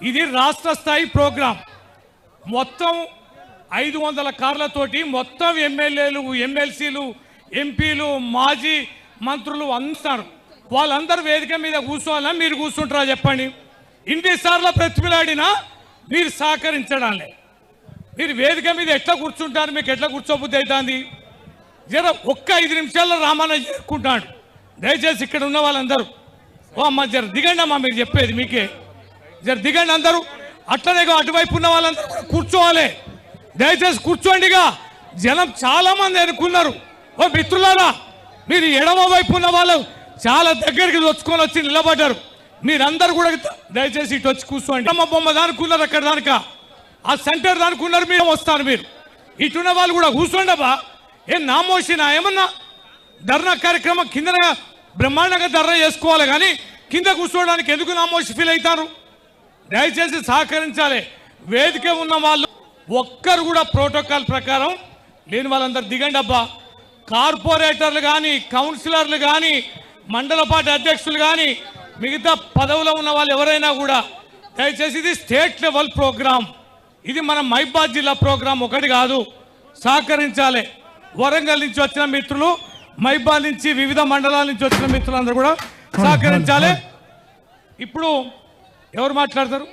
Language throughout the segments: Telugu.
ఇది రాష్ట్ర స్థాయి ప్రోగ్రాం. మొత్తం ఐదు వందల కార్లతోటి మొత్తం ఎమ్మెల్యేలు ఎమ్మెల్సీలు ఎంపీలు మాజీ మంత్రులు అందరు. వాళ్ళందరూ వేదిక మీద కూర్చోవాలా? మీరు కూర్చుంటారా చెప్పండి. ఇన్నిసార్లు ప్రతిపిలాడినా మీరు సహకరించడాలే. మీరు వేదిక మీద ఎట్లా కూర్చుంటారు? మీకు ఎట్లా కూర్చోబుద్ధి అవుతుంది? జర ఒక్క ఐదు నిమిషాల్లో రామాన చేరుకుంటాడు దయచేసి ఇక్కడ ఉన్న వాళ్ళందరూ. ఓ అమ్మ జర దిగండి అమ్మా మీరు చెప్పేది మీకే. జర దిగండి అందరూ. అట్లనే అటువైపు ఉన్న వాళ్ళందరూ కూడా కూర్చోవాలి. దయచేసి కూర్చోండిగా జనం చాలా మంది అనుకున్నారు. ఓ మిత్రులారా మీరు ఎడమ వైపు ఉన్న వాళ్ళు చాలా దగ్గరికి వచ్చుకొని వచ్చి నిలబడ్డారు. మీరందరూ కూడా దయచేసి ఇటు వచ్చి కూర్చోండి. అమ్మ బొమ్మ దానుకున్నారు అక్కడ దానిక. ఆ సెంటర్ దానికున్నారు మీరు. వస్తారు మీరు. ఇటున్న వాళ్ళు కూడా కూర్చోండబ్బా. ఏం నామోషినా ఏమన్నా ధర్నా కార్యక్రమం కింద బ్రహ్మాండంగా ధర్నా చేసుకోవాలి కానీ కింద కూర్చోవడానికి ఎందుకు నామోషి ఫీల్ అవుతారు? దయచేసి సహకరించాలి. వేదిక ఉన్న వాళ్ళు ఒక్కరు కూడా ప్రోటోకాల్ ప్రకారం లేని వాళ్ళందరూ దిగండి అబ్బా. కార్పొరేటర్లు కానీ కౌన్సిలర్లు కానీ మండల పార్టీ అధ్యక్షులు కానీ మిగతా పదవిలో ఉన్న వాళ్ళు ఎవరైనా కూడా దయచేసి ఇది స్టేట్ లెవెల్ ప్రోగ్రామ్. ఇది మన మైబాద్ జిల్లా ప్రోగ్రాం ఒకటి కాదు. సహకరించాలి. వరంగల్ నుంచి వచ్చిన మిత్రులు మైబాద్ నుంచి వివిధ మండలాల నుంచి వచ్చిన మిత్రులందరూ కూడా సహకరించాలి. ఇప్పుడు ఎవరు మాట్లాడతారు?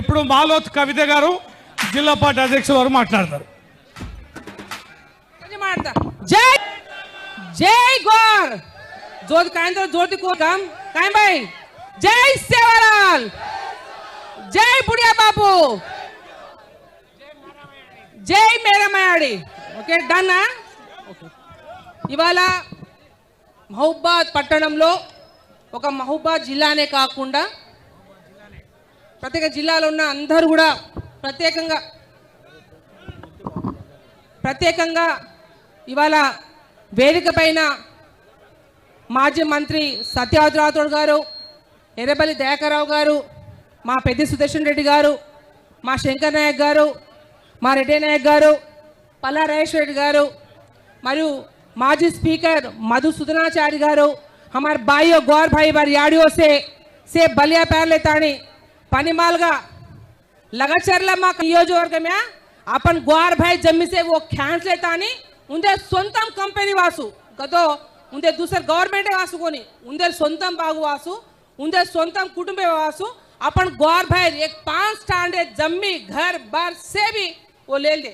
ఇప్పుడు మాలోత్ కవిత గారు జిల్లా పార్టీ అధ్యక్షులు వారు మాట్లాడతారు? జై జై గోర్. జ్యోతి కాయంతో జ్యోతి కోకం కాయం జై సేవలాల్. జై బుడియా బాబు. జై మేరమయాడి ఓకే డన్నా? ఇవాళ మహబూబాద్ పట్టణంలో ఒక మహబూబాద్ జిల్లానే కాకుండా ప్రత్యేక జిల్లాలో ఉన్న అందరూ కూడా ప్రత్యేకంగా ప్రత్యేకంగా ఇవాళ వేదిక పైన మాజీ మంత్రి సత్యవతి రాథోడ్ గారు ఎర్రబల్లి దయాకర్రావు గారు మా పెద్ది సుదర్శన్ రెడ్డి గారు మా శంకర్ నాయక్ గారు మా రెడ్డి నాయక్ గారు పల్లా రమేష్ రెడ్డి గారు మరియు మాజీ స్పీకర్ మధు సుధనాచారి గారు हमारे भाइयों गौर भाई बार याडियों से से बलिया पैर लेतानी पनिमालगा లగచర్ల మా నియోజకవర్గమే అప్పన్ గ్వార్ భాయ్ జమ్మిసే ఓ క్యాన్సిల్ అవుతాని ఉందే సొంతం కంపెనీ వాసు గతో ఉందే దూసర్ గవర్నమెంటే వాసుకొని ఉందే సొంతం బాగు వాసు ఉందే సొంతం కుటుంబ వాసు अपन गौर भाई एक पांच स्टांडे जम्मी घर बार से भी वो ले ले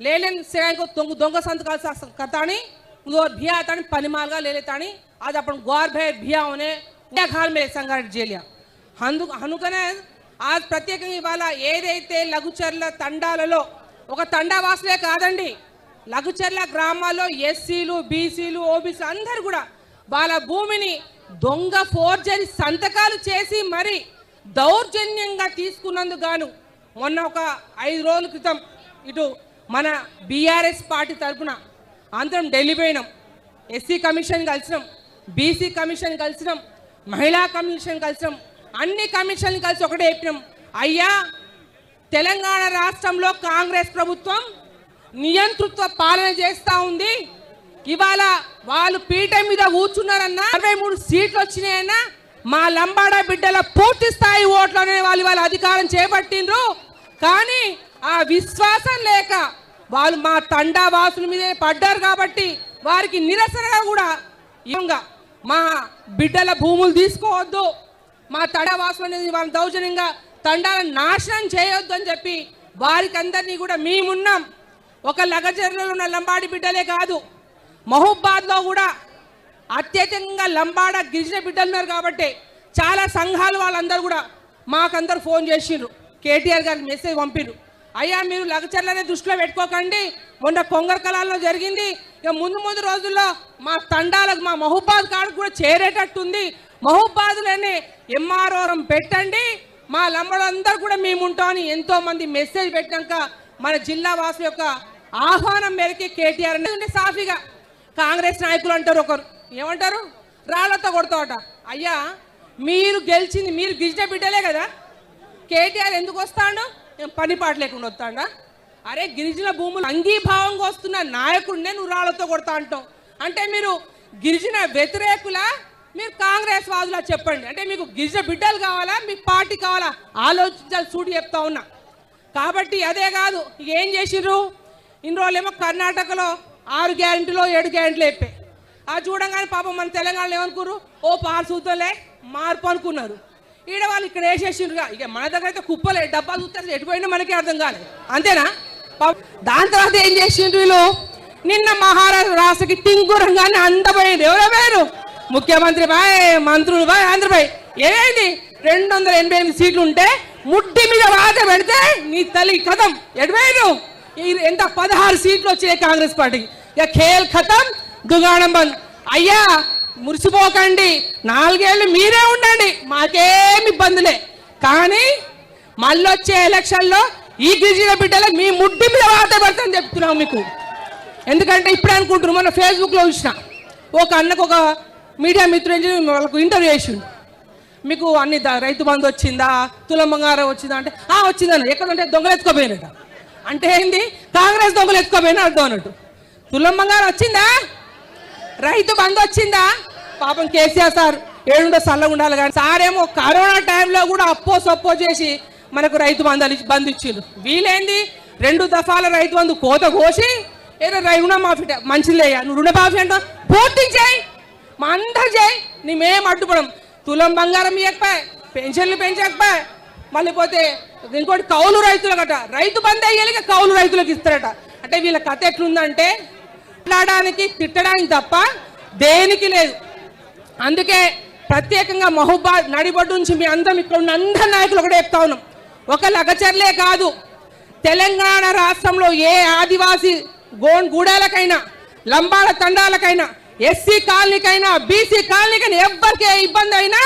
ले लेन से को तुंग दोंग संत का करता नहीं और भिया आता नहीं पनिमालगा ले लेता नहीं आज अपन गौर भाई भिया उन्हें घर में संघर्ष जेलिया हनुकने ఆ ప్రత్యేకంగా ఇవాళ ఏదైతే లఘుచర్ల తండాలలో ఒక తండా వాసులే కాదండి లఘుచర్ల గ్రామాల్లో ఎస్సీలు బీసీలు ఓబీసీ అందరు కూడా వాళ్ళ భూమిని దొంగ ఫోర్జరీ సంతకాలు చేసి మరి దౌర్జన్యంగా తీసుకున్నందుకు గాను మొన్న ఒక ఐదు రోజుల క్రితం ఇటు మన బీఆర్ఎస్ పార్టీ తరఫున అందరం ఢిల్లీ పోయినాం. ఎస్సీ కమిషన్ కలిసినాం బీసీ కమిషన్ కలిసినాం మహిళా కమిషన్ కలిసినాం. అన్ని కమిషన్లు కలిసి ఒకటే చెప్పినాం. అయ్యా తెలంగాణ రాష్ట్రంలో కాంగ్రెస్ ప్రభుత్వం నియంతృత్వ పాలన చేస్తా ఉంది. ఇవాళ వాళ్ళు పీఠం మీద కూర్చున్నారన్నా అరవై మూడు సీట్లు వచ్చినాయన్నా మా లంబాడ బిడ్డల పూర్తి స్థాయి ఓట్లనే వాళ్ళు వాళ్ళ అధికారం చేపట్టిండ్రు. కానీ ఆ విశ్వాసం లేక వాళ్ళు మా తండా వాసుల మీదే పడ్డారు కాబట్టి వారికి నిరసనగా కూడా ఇంకా మా బిడ్డల భూములు తీసుకోవద్దు. మా తండా అనేది వాళ్ళ దౌర్జన్యంగా తండాలను నాశనం చేయొద్దు అని చెప్పి వారికి అందరినీ కూడా మేమున్నాం. ఒక లగజర్లో ఉన్న లంబాడి బిడ్డలే కాదు మహూబాద్లో కూడా అత్యధికంగా లంబాడ గిరిజన బిడ్డలు ఉన్నారు కాబట్టి చాలా సంఘాలు వాళ్ళందరూ కూడా మాకందరు ఫోన్ చేసిండ్రు. కేటీఆర్ గారికి మెసేజ్ పంపిండ్రు. అయ్యా మీరు లగచర్లనే దృష్టిలో పెట్టుకోకండి మొన్న కొంగర్ కళాల్లో జరిగింది. ఇక ముందు ముందు రోజుల్లో మా తండాలకు మా మహూబాద్ కాడ కూడా చేరేటట్టుంది. మహబూబాద్లోనే ఎంఆర్ఓరం పెట్టండి. మా లంబడందరూ కూడా మేము ఉంటామని ఎంతో మంది మెసేజ్ పెట్టాక మన జిల్లా వాసుల యొక్క ఆహ్వానం మేరకి కేటీఆర్ అనేది సాఫీగా. కాంగ్రెస్ నాయకులు అంటారు ఒకరు. ఏమంటారు? రాళ్ళతో కొడతావట. అయ్యా మీరు గెలిచింది మీరు గిరిజన బిడ్డలే కదా. కేటీఆర్ ఎందుకు వస్తాడు? పని పాట లేకుండా వస్తాడా? అరే గిరిజన భూములు అంగీభావంగా వస్తున్న నాయకుడినే నువ్వు రాళ్ళతో కొడతా అంటావు. అంటే మీరు గిరిజన వ్యతిరేకుల? మీరు కాంగ్రెస్ వాదులా చెప్పండి. అంటే మీకు గిరిజ బిడ్డలు కావాలా? మీకు పార్టీ కావాలా? ఆలోచించాలి చూడు చెప్తా ఉన్నా. కాబట్టి అదే కాదు ఏం చేసిర్రు? ఇన్ని రోజులేమో కర్ణాటకలో ఆరు గ్యారెంటీలో ఏడు గ్యారెంటీలు అయిపోయి ఆ చూడంగానే పాపం మన తెలంగాణలో ఏమనుకున్నారు ఓ పార్సూతలే మార్పు అనుకున్నారు. ఈడ వాళ్ళు ఇక్కడ వేసేసిండ్రుగా. ఇక మన దగ్గర అయితే కుప్పలే డబ్బాలు చూస్తే ఎటుపోయినా మనకే అర్థం కాలేదు. అంతేనా? పాపం దాని తర్వాత ఏం చేసిండ్రు వీళ్ళు? నిన్న మహారాష్ట్ర రాష్ట్రకి రంగాన్ని అందపోయింది ముఖ్యమంత్రి బాయ్ మంత్రులు బాయ్ ఆంధ్రబాయ్ ఏమైంది? రెండు వందల ఎనభై ఎనిమిది సీట్లు ఉంటే ముట్టి మీద వాత పెడితే నీ తల్లి కథం. ఎటువైను ఎంత పదహారు సీట్లు వచ్చాయి కాంగ్రెస్ పార్టీకి. ఇక ఖేల్ ఖతం దుగాణం బంద్. అయ్యా మురిసిపోకండి. నాలుగేళ్ళు మీరే ఉండండి. మాకేమి ఇబ్బందులే. కానీ మళ్ళీ వచ్చే ఎలక్షన్లో ఈ గిరిజన బిడ్డలకు మీ ముడ్డి మీద వాత పెడతాను చెప్తున్నాం మీకు. ఎందుకంటే ఇప్పుడు అనుకుంటున్నారు మన ఫేస్బుక్లో చూసిన. ఒక అన్నకు ఒక మీడియా మిత్రుడు వాళ్ళకు ఇంటర్వ్యూ చేసిండు. మీకు అన్ని రైతు బంధు వచ్చిందా? తులం బంగారం వచ్చిందా అంటే ఆ వచ్చిందన్న. ఎక్కడంటే దొంగలు ఎత్తుకోపోయినట. అంటే ఏంది? కాంగ్రెస్ దొంగలు ఎత్తుకోపోయినా అర్థం అన్నట్టు. తులం బంగారం వచ్చిందా? రైతు బంధు వచ్చిందా? పాపం కేసీఆర్ సార్ ఏడుండో చల్లగా ఉండాలి కానీ సారేమో కరోనా టైంలో కూడా అప్పో సప్పో చేసి మనకు రైతు బంధాలు బంధు ఇచ్చిండు. వీలేంది? రెండు దఫాల రైతు బంధు కోత కోసి ఏదో రై రుణమాఫీ మంచిది లేయా? నువ్వు రుణమాఫీ అంటావు? పూర్తి చేయి! మా అందరు చేయి నీ మేము అడ్డుపడం. తులం బంగారం ఇవ్వకపోయి పెన్షన్లు పెంచకపోయి మళ్ళీ పోతే ఇంకోటి కౌలు రైతులకట. రైతు బంద్ అయ్యేలాగా కౌలు రైతులకు ఇస్తారట. అంటే వీళ్ళ కథ ఎట్లుందంటే మాట్లాడడానికి తిట్టడానికి తప్ప దేనికి లేదు. అందుకే ప్రత్యేకంగా మహబూబాద్ నడిబడ్డు నుంచి మీ అందరం ఇక్కడ ఉన్న అందరి నాయకులు ఒకటే చెప్తా ఉన్నాం. ఒక లగచర్లే కాదు. తెలంగాణ రాష్ట్రంలో ఏ ఆదివాసీ గోన్ గూడాలకైనా లంబాల తండాలకైనా ఎస్సీ కాలనీకైనా బీసీ కాలనీకైనా ఎవ్వరికి ఇబ్బంది అయినా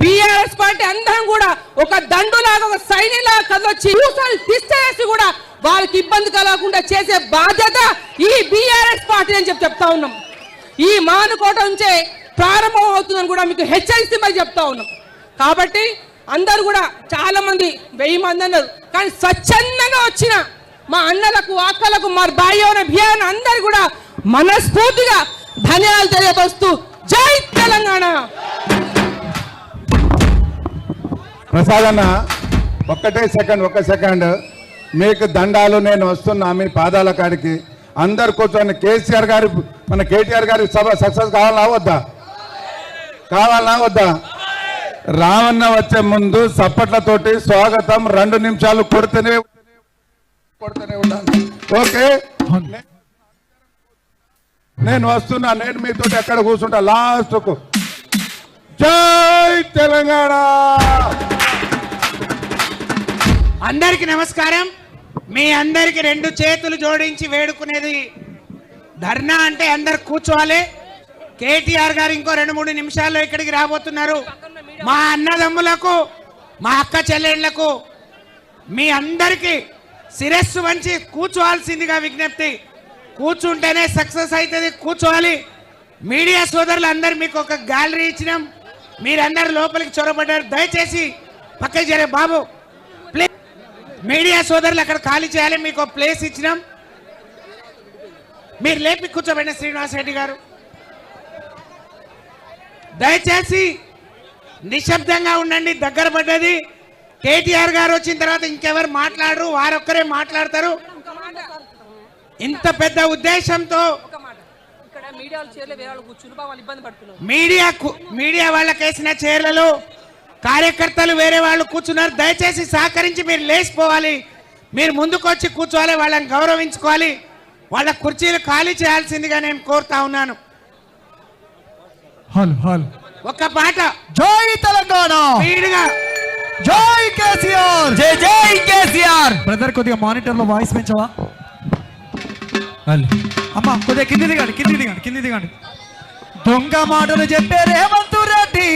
బీఆర్ఎస్ పార్టీ అందరం కూడా ఒక దండులాగా ఒక సైనిలా కదొచ్చి ఊసలు తీసేసి కూడా వాళ్ళకి ఇబ్బంది కలగకుండా చేసే బాధ్యత ఈ బీఆర్ఎస్ పార్టీ అని చెప్పి చెప్తా ఉన్నాం. ఈ మానుకోట నుంచే ప్రారంభం అవుతుందని కూడా మీకు హెచ్చరిస్తే మరి చెప్తా ఉన్నాం. కాబట్టి అందరూ కూడా చాలా మంది వెయ్యి మంది అన్నారు. కానీ స్వచ్ఛందంగా వచ్చిన మా అన్నలకు అక్కలకు మా భాయ్యోన బియ్యాన అందరు కూడా మనస్ఫూర్తిగా ధన్యవాదాలు తెలియపరుస్తూ జై తెలంగాణ. ప్రసాద్ అన్న ఒక్కటే సెకండ్ ఒక్క సెకండ్. మీకు దండాలు నేను వస్తున్నా మీ పాదాల కాడికి. అందరు కూర్చొని కేసీఆర్ గారి మన కేటీఆర్ గారి సభ సక్సెస్ కావాలా వద్దా? కావాలా వద్దా? రావన్న వచ్చే ముందు సప్పట్లతోటి స్వాగతం రెండు నిమిషాలు కొడితేనే కొడుతూనే ఉండాలి. ఓకే? నేను వస్తున్నా నేను మీతో ఎక్కడ కూర్చుంటా? లాస్ట్కు. జై తెలంగాణ! అందరికి నమస్కారం. మీ అందరికి రెండు చేతులు జోడించి వేడుకునేది ధర్నా అంటే అందరు కూర్చోవాలి. కేటీఆర్ గారు ఇంకో రెండు మూడు నిమిషాల్లో ఇక్కడికి రాబోతున్నారు. మా అన్నదమ్ములకు మా అక్క చెల్లెళ్ళకు మీ అందరికీ శిరస్సు వంచి కూర్చోవాల్సిందిగా విజ్ఞప్తి. కూర్చుంటేనే సక్సెస్ అవుతుంది కూర్చోవాలి. మీడియా సోదరులు అందరు మీకు ఒక గ్యాలరీ ఇచ్చినాం. మీరందరు లోపలికి చొరబడ్డారు. దయచేసి పక్కకి జరే బాబు. ప్లీజ్ మీడియా సోదరులు అక్కడ ఖాళీ చేయాలి మీకు ఒక ప్లేస్ ఇచ్చినాం. మీరు లేపి కూర్చోబడిన శ్రీనివాస్ రెడ్డి గారు. దయచేసి నిశ్శబ్దంగా ఉండండి దగ్గర పడ్డది. కేటీఆర్ గారు వచ్చిన తర్వాత ఇంకెవరు మాట్లాడరు వారొక్కరే మాట్లాడతారు. ఇంత పెద్ద ఉద్దేశంతో ఒక మాట. ఇక్కడ మీడియాలో చేరలే వేరే వాళ్ళు కూర్చుని వాళ్ళు ఇబ్బంది పడుతున్నారు. మీడియా మీడియా వాళ్ళకి వేసిన చీరలలో కార్యకర్తలు వేరే వాళ్ళు కూర్చున్నారు. దయచేసి సహకరించి మీరు లేచిపోవాలి. మీరు ముందుకు వచ్చి కూర్చోవాలి వాళ్ళని గౌరవించుకోవాలి. వాళ్ళ కుర్చీలు ఖాళీ చేయాల్సిందిగా నేను కోరుతా ఉన్నాను. హల్ హల్. ఒక్క పాట జై తెలంగాణ! జై కేసీఆర్! జై జై కేసీఆర్! బ్రదర్ కొద్దిగా మానిటర్లో వాయిస్ పెంచవా? అమ్మ కొద్దిగా కింది దిగండి కింది దిగండి కింది దిగండి. దొంగ మాటలు చెప్పే రేవంత్ రెడ్డి.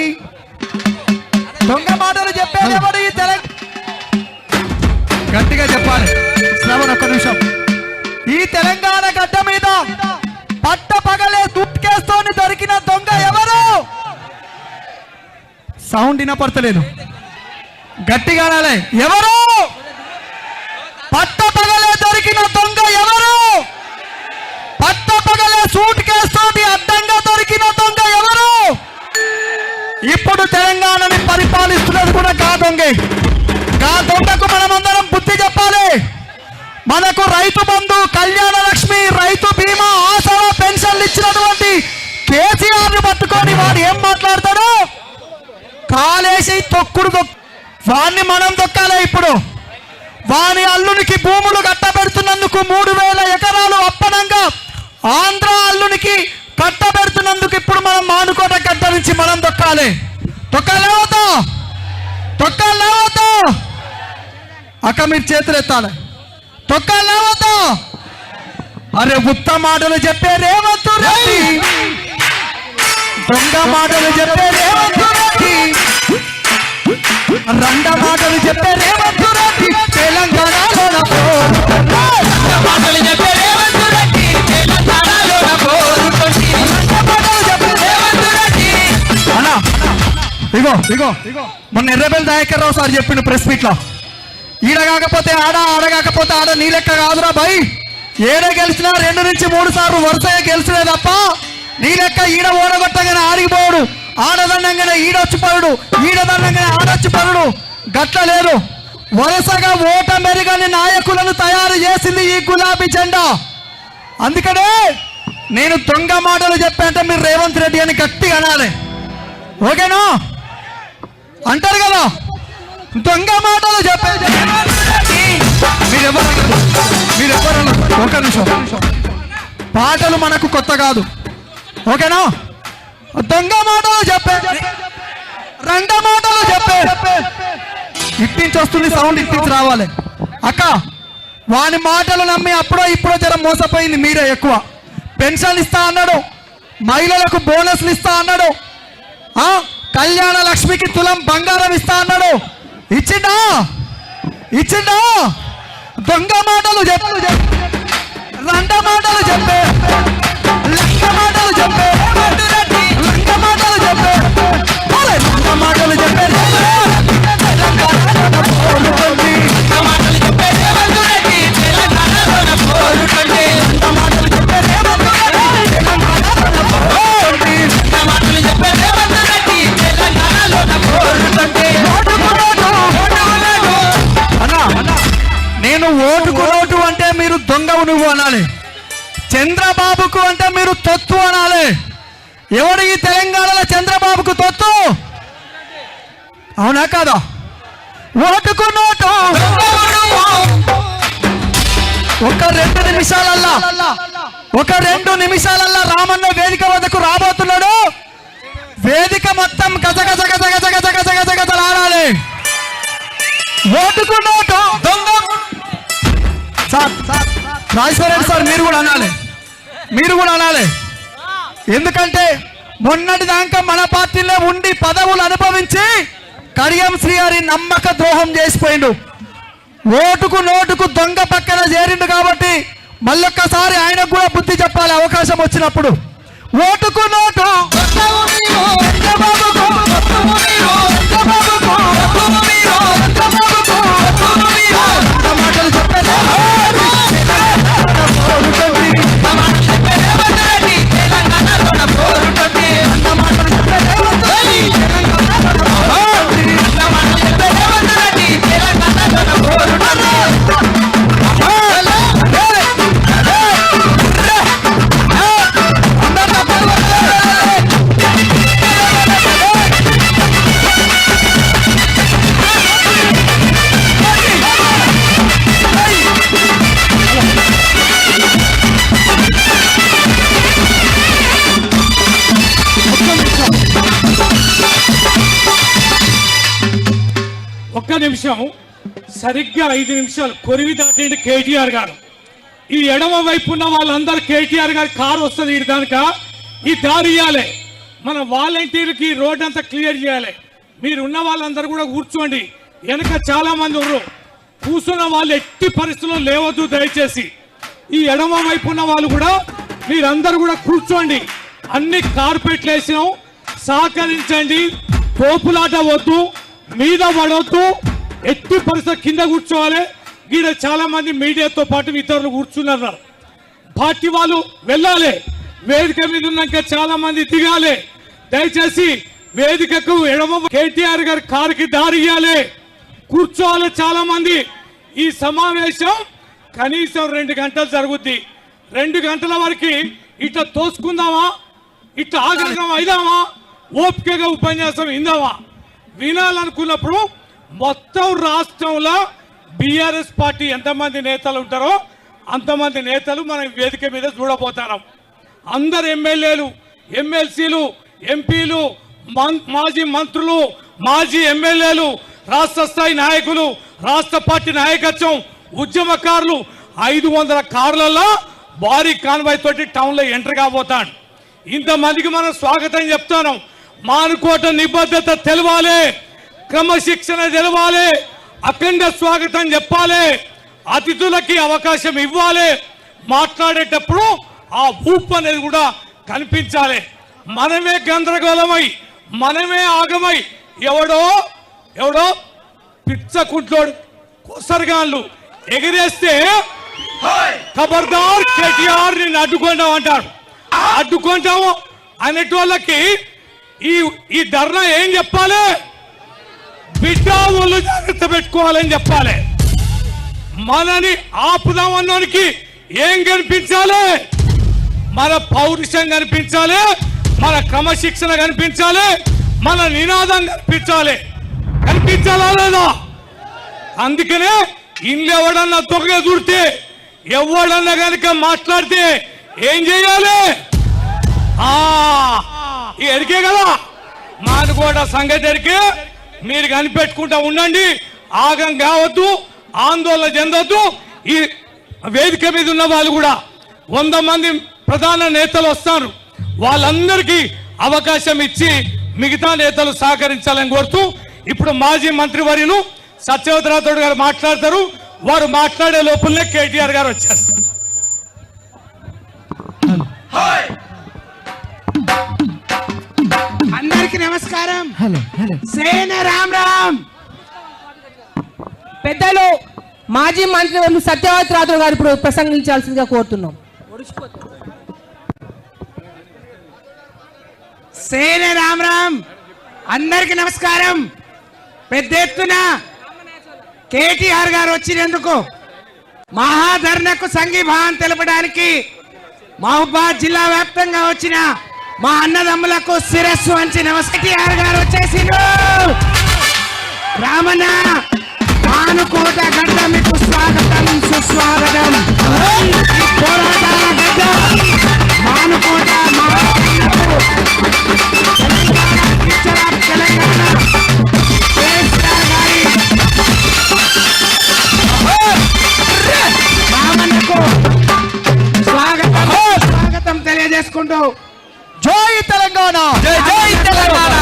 దొంగ మాటలు చెప్పే ఎవడు ఈ తెలంగాణ గట్టిగా చెప్పాలి. శ్రవణ్ ఒక్క నిమిషం. ఈ తెలంగాణ గడ్డ మీద పట్ట పగలే దుట్కేస్తోని దొరికిన దొంగ ఎవరు? సౌండ్ వినపడతలేదు. గట్టిగా అనాలి. ఎవరు? పట్ట పగలే దొరికిన దొంగ ఎవరు? సూట్ కేస్తోటి అడ్డంగా దొరికిన దొంగ ఎవరు? ఇప్పుడు తెలంగాణని పరిపాలిస్తున్నది కూడా కా దొంగ. కా దొంగకు మనమందరం బుద్ధి చెప్పాలి. మనకు రైతు బంధు కళ్యాణ లక్ష్మి రైతు బీమా ఆసరా పెన్షన్లు ఇచ్చినటువంటి కేసీఆర్ పట్టుకొని వాడు ఏం మాట్లాడతాడు? కాలేసి తొక్కుడు తొక్ వాణ్ణి మనం తొక్కాలి ఇప్పుడు. వాని అల్లునికి భూములు కట్టబెడుతున్నందుకు మూడు వేల ఎకరాలు అప్పనంగా ఆంధ్ర అల్లునికి కట్టబెడుతున్నందుకు ఇప్పుడు మనం మానుకోట కట్ట నుంచి మనం తొక్కాలి. తొక్కలేవతో తొక్కాలేవతో అక్క మీరు చేతులు ఎత్తాలి. తొక్కాలేవతో అరే ఉత్త మాటలు చెప్పే రేవంతు రెడ్డి. దొంగ మాటలు చెప్పే రేవంతు రెడ్డి. రండ మాటలు చెప్పే రేవంతు రెడ్డి. తెలంగాణలో ఇగో ఇగో మొన్న ఎర్రబెల్ దయాకర్ రావు సార్ చెప్పిండు ప్రెస్ మీట్లో ఈడ కాకపోతే ఆడ ఆడ కాకపోతే ఆడ నీ లెక్క కాదురా భయ్ ఏడ గెలిచినా రెండు నుంచి మూడు సార్లు వరుసగా గెలిచినే తప్ప నీ లెక్క ఈడ ఓడగొట్టగానే ఆడిపోడు ఆడదండంగానే ఈడొచ్చి పరుడు ఈడదండంగానే ఆడొచ్చి పరుడు గట్ల లేదు. వరుసగా ఓట మెరుగని నాయకులను తయారు చేసింది ఈ గులాబీ జెండా. అందుకనే నేను దొంగ మాటలు చెప్పాంటే మీరు రేవంత్ రెడ్డి అని గట్టిగా అనాలి. ఓకేనా? అంటారు కదా? దొంగ మాటలు చెప్పే మీరెవరు మీరెవరు ఒక నిమిషం పాటలు మనకు కొత్త కాదు. ఓకేనా? దొంగ మాటలు చెప్పే రెండ మాటలు చెప్పే. ఇట్టించి వస్తుంది సౌండ్ ఇట్టించి రావాలి. అక్క వాని మాటలు నమ్మి అప్పుడో ఇప్పుడో జర మోసపోయింది మీరే ఎక్కువ. పెన్షన్ ఇస్తా అన్నాడు. మహిళలకు బోనస్లు ఇస్తా అన్నాడు. ఆ? కళ్యాణ లక్ష్మికి తులం బంగారం ఇస్తా అన్నాడు. ఇచ్చిండా? ఇచ్చిండా? దొంగ మాటలు చెప్పు. రండ మాటలు చెప్పే. లక్ష మాటలు చెప్పే. చంద్రబాబుకు అంటే మీరు తొత్తు అనాలి. ఎవడు ఈ తెలంగాణలో చంద్రబాబుకు తొత్తు? అవునా కాదా? ఓటుకు నోటు ఒక రెండు నిమిషాలల్లా. ఒక రెండు నిమిషాలల్లా రామన్న వేదిక వద్దకు రాబోతున్నాడు. వేదిక మొత్తం గజ గజ గజ గజ గజ గజ గజ గజలాడాలి ఓటుకు నోటు. దొంగ సార్. రాజేశ్వర రెడ్డి సార్ మీరు కూడా అనాలి. మీరు కూడా అనాలి. ఎందుకంటే మొన్నటి దాకా మన పార్టీలో ఉండి పదవులు అనుభవించి కడియం శ్రీహరి నమ్మక ద్రోహం చేసిపోయిండు. ఓటుకు నోటుకు దొంగ పక్కన చేరిండు కాబట్టి మళ్ళొక్కసారి ఆయనకు కూడా బుద్ధి చెప్పాలి అవకాశం వచ్చినప్పుడు. ఓటుకు నోటు. ఒక్క నిమిషం సరిగ్గా ఐదు నిమిషాలు. కొరివి దాటిండి కేటీఆర్ గారు. ఈ ఎడమ వైపు ఉన్న వాళ్ళందరూ కేటీఆర్ గారు కారు వస్తుంది ఇటు దానిక. ఈ దారి ఇవ్వాలి మన వాలంటీర్కి రోడ్ అంతా క్లియర్ చేయాలి. మీరు ఉన్న వాళ్ళందరూ కూడా కూర్చోండి. వెనక చాలా మంది ఉన్నారు. కూర్చున్న వాళ్ళు ఎట్టి పరిస్థితుల్లో లేవద్దు దయచేసి. ఈ ఎడమ వైపు ఉన్న వాళ్ళు కూడా మీరందరూ కూడా కూర్చోండి. అన్ని కార్పెట్లు వేసినాం. సహకరించండి. తోపులాట వద్దు. మీద పడవద్దు. ఎట్టి పరిస్థితి కింద కూర్చోవాలి. ఈడ చాలా మంది మీడియాతో పాటు ఇతరులు కూర్చున్నారు. పార్టీ వాళ్ళు వెళ్ళాలి. వేదిక మీద ఉన్నాక చాలా మంది దిగాలి. దయచేసి వేదికకు ఎడమ కేటీఆర్ గారి కారుకి దారి ఇవ్వాలి కూర్చోవాలి చాలా మంది. ఈ సమావేశం కనీసం రెండు గంటలు జరుగుద్ది. రెండు గంటల వరకు ఇట్లా తోసుకుందామా? ఇట్లా ఆగ్రహం అయిదామా? ఓపికగా ఉపన్యాసం ఇందామా వినాలనుకున్నప్పుడు మొత్తం రాష్ట్రంలో బీఆర్ఎస్ పార్టీ ఎంతమంది నేతలు ఉంటారో అంతమంది నేతలు మనం వేదిక మీద చూడబోతున్నాం అందరు ఎమ్మెల్యేలు ఎమ్మెల్సీలు ఎంపీలు మం- మాజీ మంత్రులు మాజీ ఎమ్మెల్యేలు రాష్ట్ర స్థాయి నాయకులు రాష్ట్ర పార్టీ నాయకత్వం ఉద్యమకారులు ఐదు వందల కార్లలో భారీ కాన్వాయ్ తోటి టౌన్లో ఎంటర్ కాబోతాడు ఇంతమందికి మనం స్వాగతం చెప్తాను మానుకోట నిబద్ధత తెలవాలి. క్రమశిక్షణ తెలవాలి. అఖండ స్వాగతం చెప్పాలి. అతిథులకి అవకాశం ఇవ్వాలి. మాట్లాడేటప్పుడు ఆ ఊపు అనేది కూడా కనిపించాలి. మనమే గందరగోళమై మనమే ఆగమై ఎవడో ఎవడో పిచ్చకుంట్లోడు కొసరగాళ్ళు ఎగిరేస్తే ఖబర్దార్ కేటీఆర్ అడ్డుకుంటాం అంటారు అడ్డుకుంటాము అనేటోళ్ళకి ఈ ఈ ధర్నా ఏం చెప్పాలి? బిడ్డ ఒళ్ళు జాగ్రత్త పెట్టుకోవాలని చెప్పాలి. మనని ఆపుదామన్నోనికి ఏం కనిపించాలి? మన పౌరుషం కనిపించాలి మన క్రమశిక్షణ కనిపించాలి మన నినాదం కనిపించాలి. కనిపించాలా లేదా? అందుకనే ఇల్లు ఎవడన్నా తొగ చూడితే ఎవడన్నా కనుక మాట్లాడితే ఏం చేయాలి? ఆ ఎరికే కదా? మానుకోట సంగతి ఎరికి. మీరు కనిపెట్టుకుంటా ఉండండి. ఆగం కావద్దు ఆందోళన చెందొద్దు. ఈ వేదిక మీద ఉన్న వాళ్ళు కూడా వంద మంది ప్రధాన నేతలు వస్తారు. వాళ్ళందరికీ అవకాశం ఇచ్చి మిగతా నేతలు సహకరించాలని కోరుతూ ఇప్పుడు మాజీ మంత్రి వర్యులు సత్యవతరాథోడ్ గారు మాట్లాడతారు. వారు మాట్లాడే లోపలనే కేటీఆర్ గారు వచ్చేస్తారు అందరికి నమస్కారం. హలో హలో సేన రామ్ రామ్. పెద్దలు మాజీ మంత్రి సత్యవతి రాథోడ్ గారు ఇప్పుడు ప్రసంగించాల్సిందిగా కోరుతున్నాం. సేన రామ్ రామ్ అందరికి నమస్కారం. పెద్ద ఎత్తున కేటీఆర్ గారు వచ్చినందుకు మహాధర్నకు సంఘీభావం తెలపడానికి మహబాద్ జిల్లా వ్యాప్తంగా వచ్చిన మా అన్నదమ్ములకు శిరస్సు వంచి నమస్ గారు వచ్చేసిండు రామన్న పానుకోట గడ్డ మీకు స్వాగతం సుస్వాగతం. పోరాటాల గడ్డ మానుకోట స్వాగతం స్వాగతం తెలియజేసుకుంటూ జై తెలంగాణ! జై జై తెలంగాణ!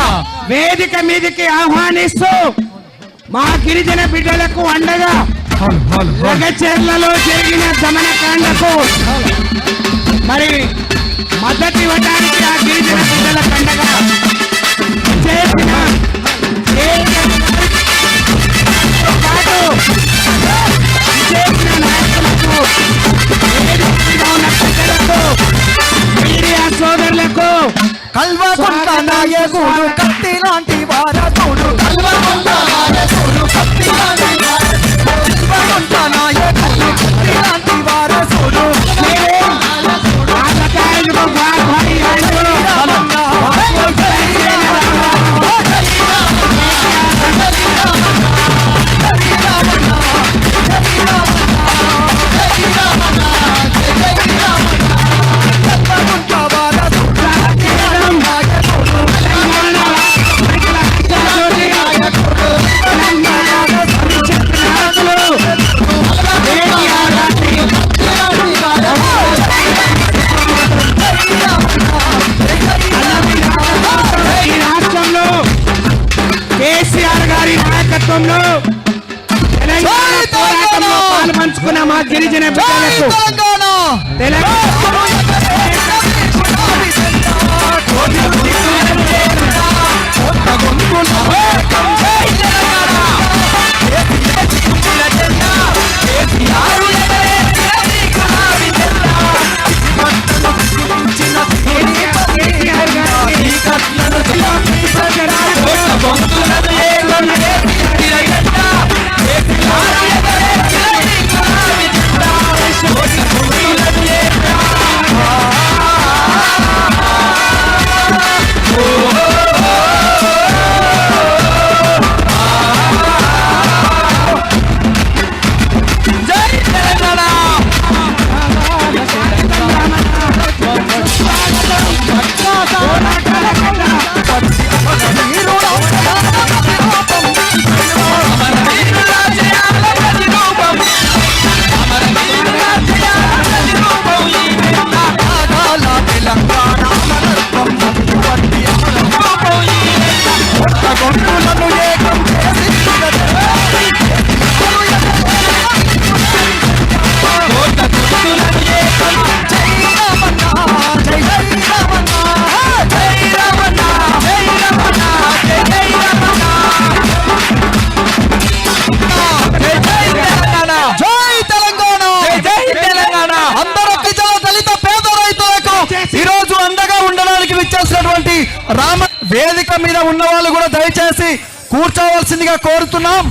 వేదిక మీదికి ఆహ్వానిస్తూ మా గిరిజన బిడ్డలకు అండగా రగచెర్లలో జరిగిన దమనకాండకు మరి మద్దతు ఇవ్వడానికి ఆ గిరిజన బిడ్డలకు అండగా చేసిన పాటు కల్వకుంట నాయకుడు కత్తి లాంటి వారసుడు కల్వకుంట నాయకుడు వేదిక మీద ఉన్న వాళ్ళు కూడా దయచేసి కూర్చోవలసిందిగా కోరుతున్నాం.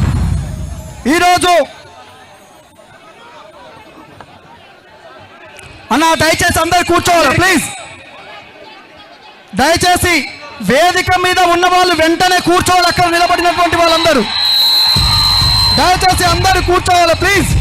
ఈరోజు అన్న దయచేసి అందరు కూర్చోవాలి ప్లీజ్? దయచేసి వేదిక మీద ఉన్న వాళ్ళు వెంటనే కూర్చోవాలి అక్కడ నిలబడినటువంటి వాళ్ళందరూ. దయచేసి అందరూ కూర్చోవాలి ప్లీజ్?